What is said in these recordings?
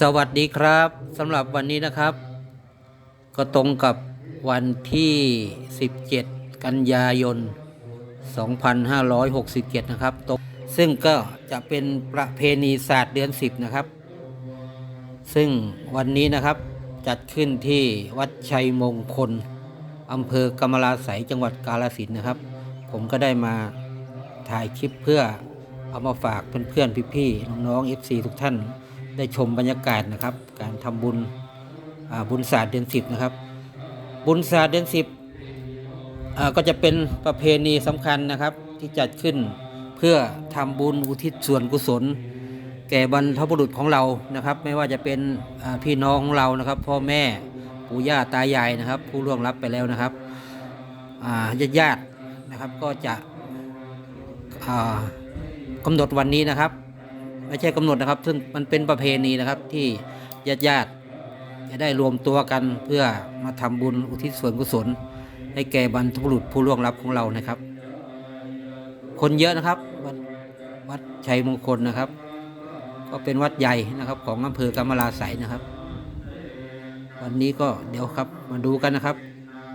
สวัสดีครับสำหรับวันนี้นะครับ ก็ตรงกับวันที่ 17 กันยายน 2567 นะครับตรงซึ่งก็จะเป็นประเพณีศาสตร์เดือน 10 นะครับ ซึ่งวันนี้นะครับจัดขึ้นที่วัดชัยมงคลอำเภอกำมะลาไสยจังหวัดกาฬสินธุ์นะครับ ผมก็ได้มาถ่ายคลิปเพื่อเอามาฝากเพื่อนๆพี่ๆน้องๆ FC ทุกท่าน ได้ชมบรรยากาศนะครับ การทำบุญบุญศาสตร์เดือนสิบนะครับ บุญศาสตร์เดือนสิบก็จะเป็นประเพณีสำคัญนะครับที่จัดขึ้นเพื่อทำบุญอุทิศส่วนกุศล แก่บรรพบุรุษของเรานะครับ ไม่ว่าจะเป็นพี่น้องของเรานะครับ พ่อแม่ปู่ย่าตายายนะครับ ผู้ล่วงลับไปแล้วนะครับญาติญาตินะครับก็จะอ่ากำหนดวันนี้นะครับ ไม่ใช่กำหนดนะครับ ซึ่งมันเป็นประเพณีนะครับที่ญาติญาติๆจะได้รวมตัวกันเพื่อมาทำบุญอุทิศส่วนกุศล ให้แก่บรรพบุรุษผู้ล่วงลับของเรานะครับ คนเยอะนะครับ วัดวัดชัยมงคลนะครับ ก็เป็นวัดใหญ่นะครับ ของอำเภอกำมะลาไสนะครับ วันนี้ก็เดี๋ยวครับมาดูกันนะครับ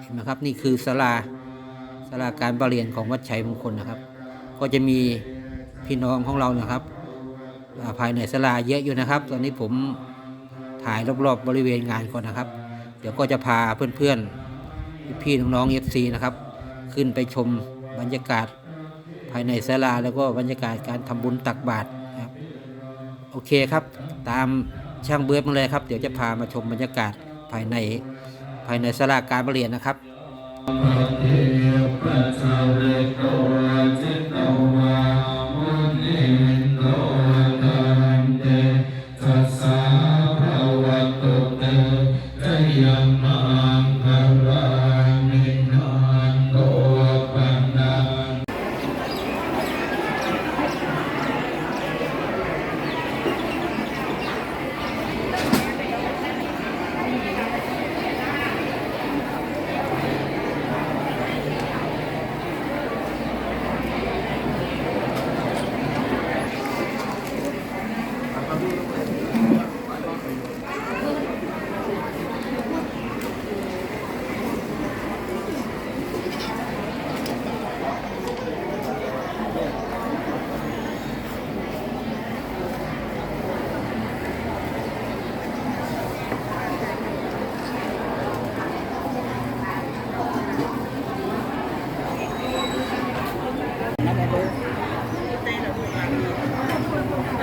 เห็นไหมครับนี่คือศาลาศาลาการประเรียนของวัดชัยมงคลนะครับ ก็จะมีพี่น้องของเรานะครับ ภายในศาลาเยอะอยู่นะครับ ตอนนี้ผมถ่ายรอบๆบริเวณงานก่อนนะครับ เดี๋ยวก็จะพาเพื่อนๆพี่น้องๆ FC นะครับ ขึ้นไปชมบรรยากาศภายในศาลาแล้วก็บรรยากาศการทำบุญตักบาตรครับ โอเคครับ ตามช่างเบิร์ดมาเลยครับ เดี๋ยวจะพามาชมบรรยากาศภายในภายในศาลาการประเรียนนะครับ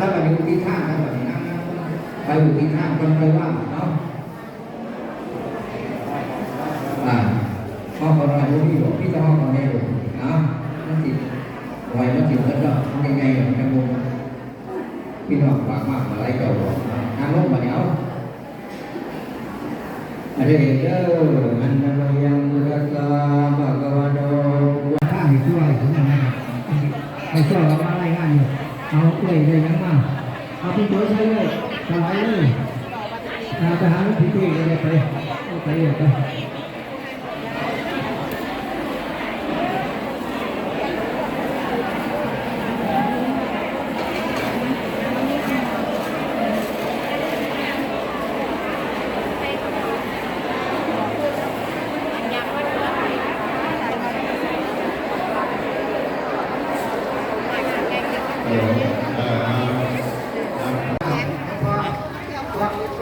ถ้าไปอยู่ที่ข้างแบบนี้นะไปอยู่ที่ข้างคนไปว่าเนาะนะพ่อคนเราพี่บอกพี่จะพ่อคนนี้บอกนะนั่นติตไว้นั่นติตแล้วก็ทำยังไงอย่างนี้บุญพี่น้องฝากมากมาไล่เจ้าบอกนั่งลงมาเนี้ยเรียกเจ้าอันนั้นยังรักษาบากวันโดข้าให้ช่วยถึงยังไงให้ช่วยเรามาไล่งานอยู่เอาช่วยได้ยัง ที่ตัวใช้เลยสไลด์เลยทาไปหาลูกพี่ตีเลยไปไปไป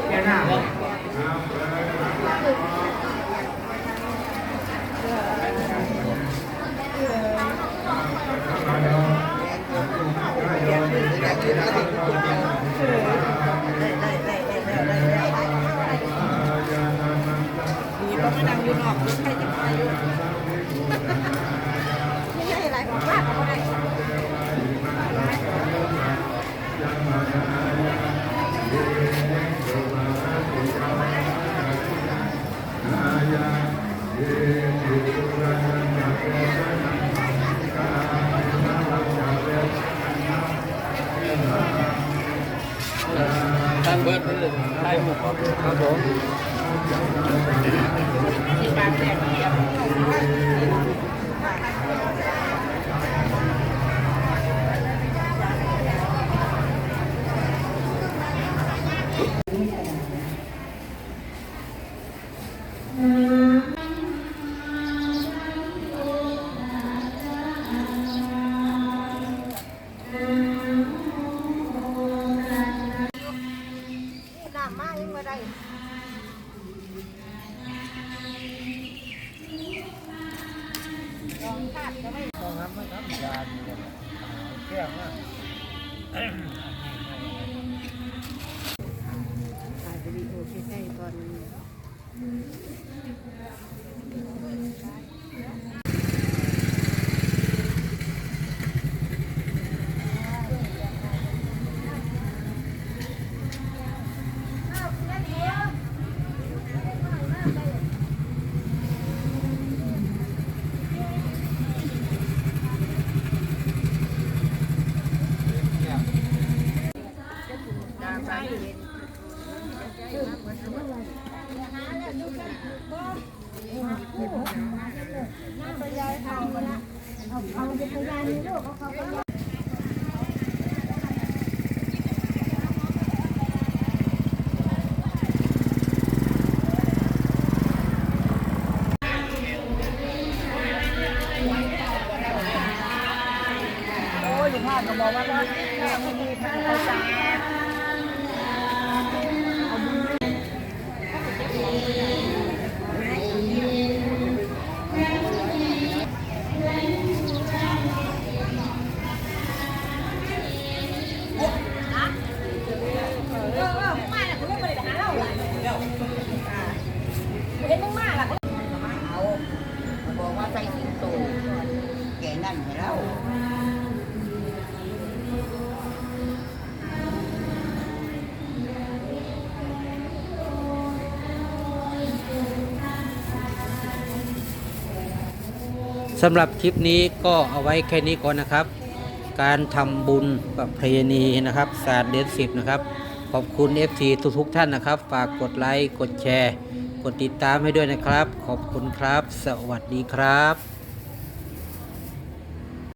แกหน้า ดีก็มานั่งอยู่นอกใครจะไปไม่ใช่อะไรของบ้านเขาได้ ตั้งเบิร์ดเลยใช่หมดครับผม ที่การแจกเกียร น้ำมายังไม่ได้ ถ่ายวิดีโอใกล้ๆก่อน โอ้ยหล ว่าว่าแม่ไม่มีทางเข้าใจ สำหรับคลิปนี้ก็เอาไว้แค่นี้ก่อนนะครับ การทำบุญประเพณีนะครับศาสตร์เดือนสิบนะครับ ขอบคุณ FC ทุกๆท่านนะครับ ฝากกดไลค์ กดแชร์ กดติดตามให้ด้วยนะครับ ขอบคุณครับ สวัสดีครับ